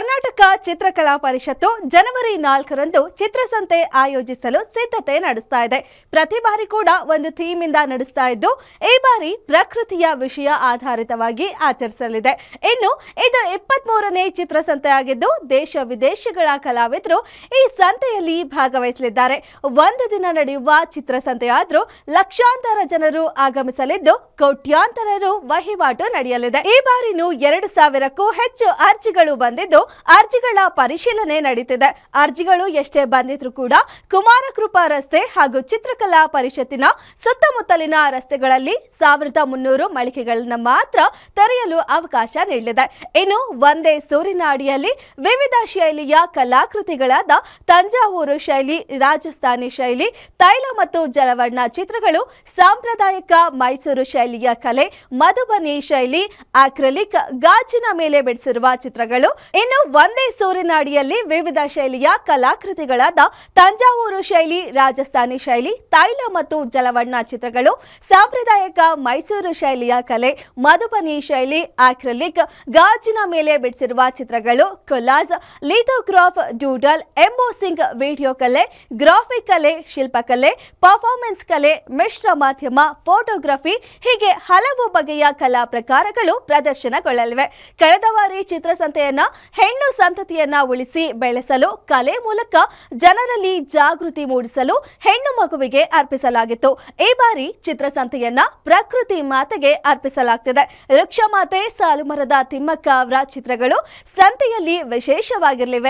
ಕರ್ನಾಟಕ ಚಿತ್ರಕಲಾ ಪರಿಷತ್ತು ಜನವರಿ ನಾಲ್ಕರಂದು ಚಿತ್ರಸಂತೆ ಆಯೋಜಿಸಲು ಸಿದ್ಧತೆ ನಡೆಸ್ತಾ ಇದೆ. ಪ್ರತಿ ಬಾರಿ ಕೂಡ ಒಂದು ಥೀಮ್ ಇಂದ ನಡೆಸ್ತಾ ಇದ್ದು, ಈ ಬಾರಿ ಪ್ರಕೃತಿಯ ವಿಷಯ ಆಧಾರಿತವಾಗಿ ಆಚರಿಸಲಿದೆ. ಇನ್ನು, ಇದು ಇಪ್ಪತ್ತ್ ಮೂರನೇ ಚಿತ್ರಸಂತೆ ಆಗಿದ್ದು, ದೇಶ ವಿದೇಶಗಳ ಕಲಾವಿದರು ಈ ಸಂತೆಯಲ್ಲಿ ಭಾಗವಹಿಸಲಿದ್ದಾರೆ. ಒಂದು ದಿನ ನಡೆಯುವ ಚಿತ್ರಸಂತೆಯಾದರೂ ಲಕ್ಷಾಂತರ ಜನರು ಆಗಮಿಸಲಿದ್ದು, ಕೋಟ್ಯಾಂತರರು ವಹಿವಾಟು ನಡೆಯಲಿದೆ. ಈ ಬಾರಿನೂ ಎರಡು ಸಾವಿರಕ್ಕೂ ಹೆಚ್ಚು ಅರ್ಜಿಗಳು ಬಂದಿದ್ದು ಅರ್ಜಿಗಳ ಪರಿಶೀಲನೆ ನಡೀತಿದೆ. ಅರ್ಜಿಗಳು ಎಷ್ಟೇ ಬಂದಿದ್ರು ಕೂಡ ಕುಮಾರಕೃಪಾ ರಸ್ತೆ ಹಾಗೂ ಚಿತ್ರಕಲಾ ಪರಿಷತ್ತಿನ ಸುತ್ತಮುತ್ತಲಿನ ರಸ್ತೆಗಳಲ್ಲಿ ಸಾವಿರದ ಮುನ್ನೂರು ಮಳಿಗೆಗಳನ್ನ ಮಾತ್ರ ತೆರೆಯಲು ಅವಕಾಶ ನೀಡಲಿದೆ. ಇನ್ನು ಒಂದೇ ಸೂರಿನ ಅಡಿಯಲ್ಲಿ ವಿವಿಧ ಶೈಲಿಯ ಕಲಾಕೃತಿಗಳಾದ ತಂಜಾವೂರು ಶೈಲಿ, ರಾಜಸ್ಥಾನಿ ಶೈಲಿ, ತೈಲ ಮತ್ತು ಜಲವರ್ಣ ಚಿತ್ರಗಳು, ಸಾಂಪ್ರದಾಯಿಕ ಮೈಸೂರು ಶೈಲಿಯ ಕಲೆ, ಮಧುಬನಿ ಶೈಲಿ, ಅಕ್ರಲಿಕ್, ಗಾಜಿನ ಮೇಲೆ ಬಿಡಿಸಿರುವ ಚಿತ್ರಗಳು, ಇನ್ನು ಒಂದೇ ಸೂರಿನ ಅಡಿಯಲ್ಲಿ ವಿವಿಧ ಶೈಲಿಯ ಕಲಾಕೃತಿಗಳಾದ ತಂಜಾವೂರು ಶೈಲಿ, ರಾಜಸ್ಥಾನಿ ಶೈಲಿ, ತೈಲ ಮತ್ತು ಜಲವಣ್ಣ ಚಿತ್ರಗಳು, ಸಾಂಪ್ರದಾಯಿಕ ಮೈಸೂರು ಶೈಲಿಯ ಕಲೆ, ಮಧುಬನಿ ಶೈಲಿ, ಆಕ್ರಲಿಕ್, ಗಾಜಿನ ಮೇಲೆ ಬಿಡಿಸಿರುವ ಚಿತ್ರಗಳು collage lithograph, doodle, embossing video ಕಲೆ, ಗ್ರಾಫಿಕ್ ಕಲೆ, ಶಿಲ್ಪಕಲೆ, ಪರ್ಫಾರ್ಮೆನ್ಸ್ ಕಲೆ, ಮಿಶ್ರ ಮಾಧ್ಯಮ, ಫೋಟೋಗ್ರಫಿ, ಹೀಗೆ ಹಲವು ಬಗೆಯ ಕಲಾ ಪ್ರಕಾರಗಳು ಪ್ರದರ್ಶನಗೊಳ್ಳಲಿವೆ. ಕಳೆದ ಬಾರಿ ಚಿತ್ರಸಂತೆಯನ್ನ ಹೆಣ್ಣು ಸಂತತಿಯನ್ನ ಉಳಿಸಿ ಬೆಳೆಸಲು ಕಲೆ ಮೂಲಕ ಜನರಲ್ಲಿ ಜಾಗೃತಿ ಮೂಡಿಸಲು ಹೆಣ್ಣು ಮಗುವಿಗೆ ಅರ್ಪಿಸಲಾಗಿತ್ತು. ಈ ಬಾರಿ ಚಿತ್ರಸಂತೆಯನ್ನ ಪ್ರಕೃತಿ ಮಾತೆಗೆ ಅರ್ಪಿಸಲಾಗ್ತಿದೆ. ವೃಕ್ಷಮಾತೆ ಸಾಲುಮರದ ತಿಮ್ಮಕ್ಕ ಅವರ ಚಿತ್ರಗಳು ಸಂತೆಯಲ್ಲಿ ವಿಶೇಷವಾಗಿರಲಿವೆ.